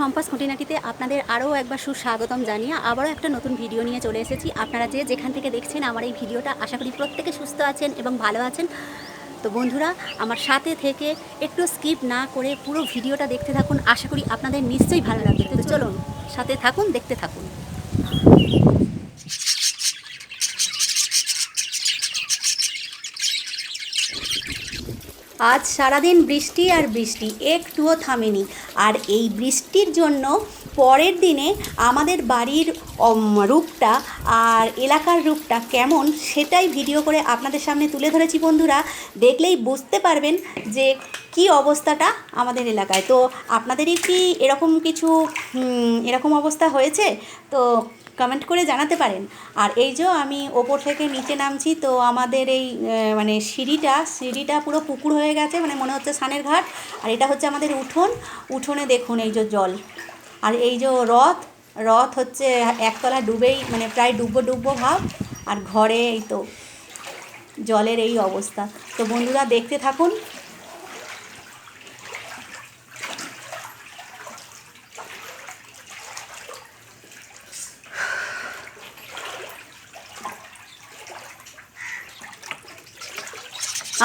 সম্পাস খুঁটিনাটিতে আপনাদের আরও একবার সুস্বাগতম জানিয়ে আবারও একটা নতুন ভিডিও নিয়ে চলে এসেছি। আপনারা যে যেখান থেকে দেখছেন আমার এই ভিডিওটা, আশা করি প্রত্যেকে সুস্থ আছেন এবং ভালো আছেন। তো বন্ধুরা, আমার সাথে থেকে একটু স্কিপ না করে পুরো ভিডিওটা দেখতে থাকুন, আশা করি আপনাদের নিশ্চয়ই ভালো লাগবে। তো চলুন, সাথে থাকুন, দেখতে থাকুন। আজ সারাদিন বৃষ্টি আর বৃষ্টি একটুও থামেনি। আর এই বৃষ্টির জন্য পরের দিনে আমাদের বাড়ির রূপটা আর এলাকার রূপটা কেমন সেটাই ভিডিও করে আপনাদের সামনে তুলে ধরেছি বন্ধুরা। দেখলেই বুঝতে পারবেন যে কি অবস্থাটা আমাদের এলাকায়। তো আপনাদেরই কি এরকম কিছু এরকম অবস্থা হয়েছে? তো কমেন্ট করে জানাতে পারেন। আর এই যে আমি ওপর থেকে নিচে নামছি, তো আমাদের এই মানে সিঁড়িটা সিঁড়িটা পুরো পুকুর হয়ে গেছে মানে মনে হচ্ছে সানের ঘাট। আর এটা হচ্ছে আমাদের উঠোন। উঠোনে দেখুন এই যে জল। আর এই যে রথ রথ হচ্ছে একতলা ডুবেই মানে প্রায় ডুববো ডুববো ভাব। আর ঘরে এই তো জলের এই অবস্থা। তো বন্ধুরা দেখতে থাকুন।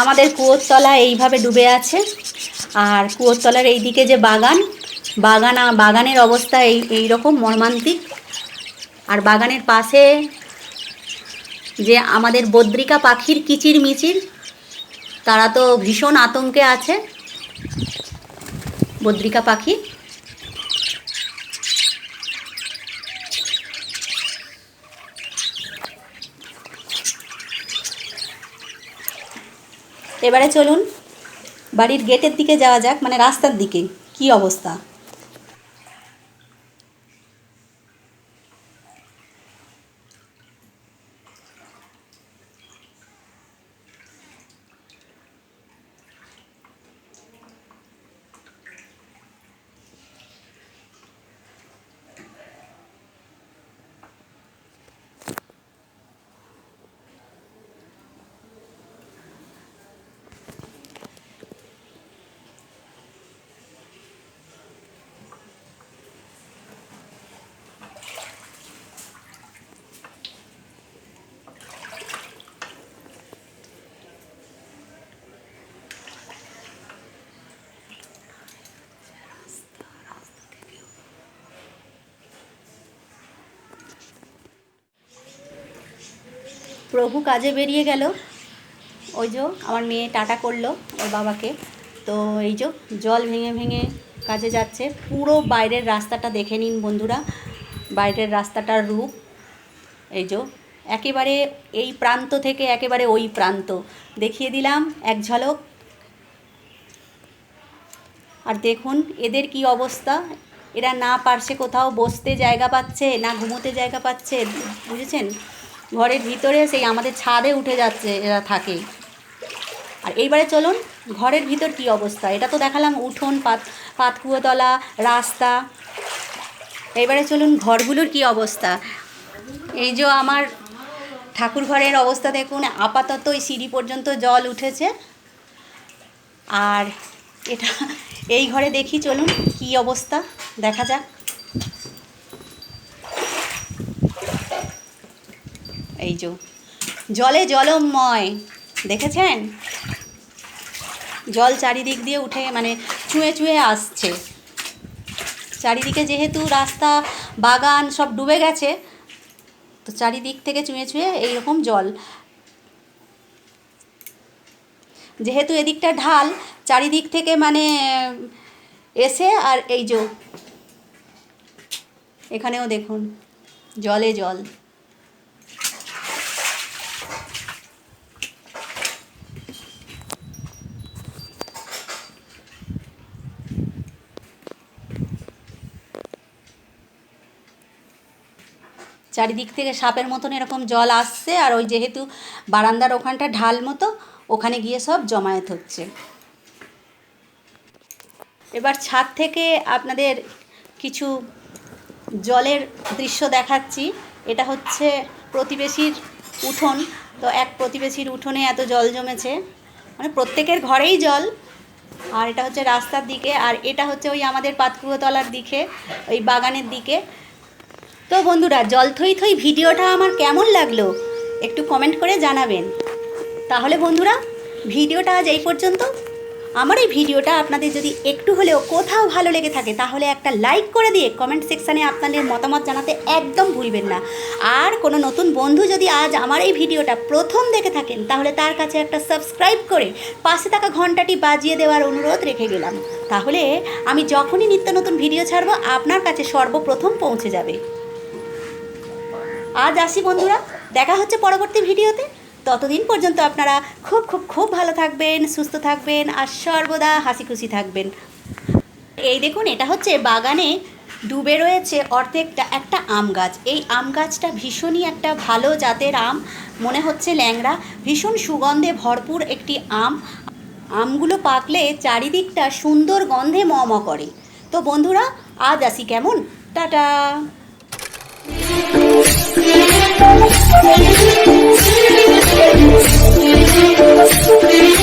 আমাদের কুয়োর তলা এইভাবে ডুবে আছে। আর কুয়োর তলার এই দিকে যে বাগান বাগান, বাগানের অবস্থা এই এই রকম মর্মান্তিক। আর বাগানের পাশে যে আমাদের বদ্রিকা পাখির কিচির মিচির, তারা তো ভীষণ আতঙ্কে আছে। বদ্রিকা পাখি। এবারে চলুন বাড়ির গেটের দিকে যাওয়া যাক মানে রাস্তার দিকে। কি অবস্থা? প্রভু কাজে বেরিয়ে গেল। ওই যে আমার মেয়ে টাটা করল ওর বাবাকে। তো এই যে জল ভেঙে ভেঙে কাজে যাচ্ছে। পুরো বাইরের রাস্তাটা দেখে নিন বন্ধুরা। বাইরের রাস্তাটার রূপ। এই যে একেবারে এই প্রান্ত থেকে একেবারে ওই প্রান্ত। দেখিয়ে দিলাম এক ঝলক। আর দেখুন এদের কি অবস্থা। এরা না পারছে কোথাও, বসতে জায়গা পাচ্ছে, না ঘুমোতে জায়গা পাচ্ছে, বুঝেছেন? ঘরের ভিতরে সেই আমাদের ছাদে উঠে যাচ্ছে, এরা থাকে। আর এইবারে চলুন, ঘরের ভিতর কি অবস্থা? এটা তো দেখালাম উঠোন, পাত পাতকুয়োতলা রাস্তা। এইবারে চলুন, ঘরগুলোর কি অবস্থা? এই যে আমার ঠাকুর ঘরের অবস্থা দেখুন, আপাতত ওই সিঁড়ি পর্যন্ত জল উঠেছে। আর এটা, এই ঘরে দেখি চলুন, কি অবস্থা? দেখা যাক। এই যে, জলে জলময়, দেখেছেন? জল চারিদিক দিয়ে উঠে মানে চুয়ে চুয়ে আসছে। চারিদিকে যেহেতু রাস্তা, বাগান সব ডুবে গেছে, তো চারিদিক থেকে চুয়ে চুয়ে এইরকম জল। যেহেতু এদিকটা ঢাল, চারিদিক থেকে মানে এসে আর এই যে, এখানেও দেখুন, জলে জল। চারিদিক থেকে সাপের মতন এরকম জল আসছে আর ওই যেহেতু বারান্দার ওখানটা ঢাল মতো, ওখানে গিয়ে সব জমায়েত হচ্ছে। এবার ছাদ থেকে আপনাদের কিছু জলের দৃশ্য দেখাচ্ছি। এটা হচ্ছে প্রতিবেশীর উঠোন। তো এক প্রতিবেশীর উঠোনে এত জল জমেছে। মানে প্রত্যেকের ঘরেই জল। আর এটা হচ্ছে রাস্তার দিকে। আর এটা হচ্ছে ওই আমাদের পাতকুয়োতলার দিকে, ওই বাগানের দিকে। তো বন্ধুরা, জল থই থই ভিডিওটা আমার কেমন লাগল? একটু কমেন্ট করে জানাবেন। তাহলে বন্ধুরা, ভিডিওটা আজ এই পর্যন্ত। আমার এই ভিডিওটা আপনাদের যদি একটু হলেও কোথাও ভালো লেগে থাকে, তাহলে একটা লাইক করে দিয়ে কমেন্ট সেকশানে আপনাদের মতামত জানাতে একদম ভুলবেন না। আর কোনো নতুন বন্ধু যদি আজ আমার এই ভিডিওটা প্রথম দেখে থাকেন, তাহলে তার কাছে একটা সাবস্ক্রাইব করে পাশে থাকা ঘন্টাটি বাজিয়ে দেওয়ার অনুরোধ রেখে গেলাম। তাহলে আমি যখনই নিত্য নতুন ভিডিও ছাড়বো, আপনার কাছে সর্বপ্রথম পৌঁছে যাবে। আজ আসি বন্ধুরা, দেখা হচ্ছে পরবর্তী ভিডিওতে। ততদিন পর্যন্ত আপনারা খুব খুব খুব ভালো থাকবেন, সুস্থ থাকবেন, আর সর্বদা হাসি খুশি থাকবেন। এই দেখুন, এটা হচ্ছে বাগানে ডুবে রয়েছে অর্ধেকটা একটা আম গাছ। এই আম গাছটা ভীষণই একটা ভালো জাতের আম, মনে হচ্ছে ল্যাংড়া। ভীষণ সুগন্ধে ভরপুর একটি আম। আমগুলো পাকলে চারিদিকটা সুন্দর গন্ধে ম ম করে। তো বন্ধুরা, আজ আসি কেমন? টাটা! Thank you.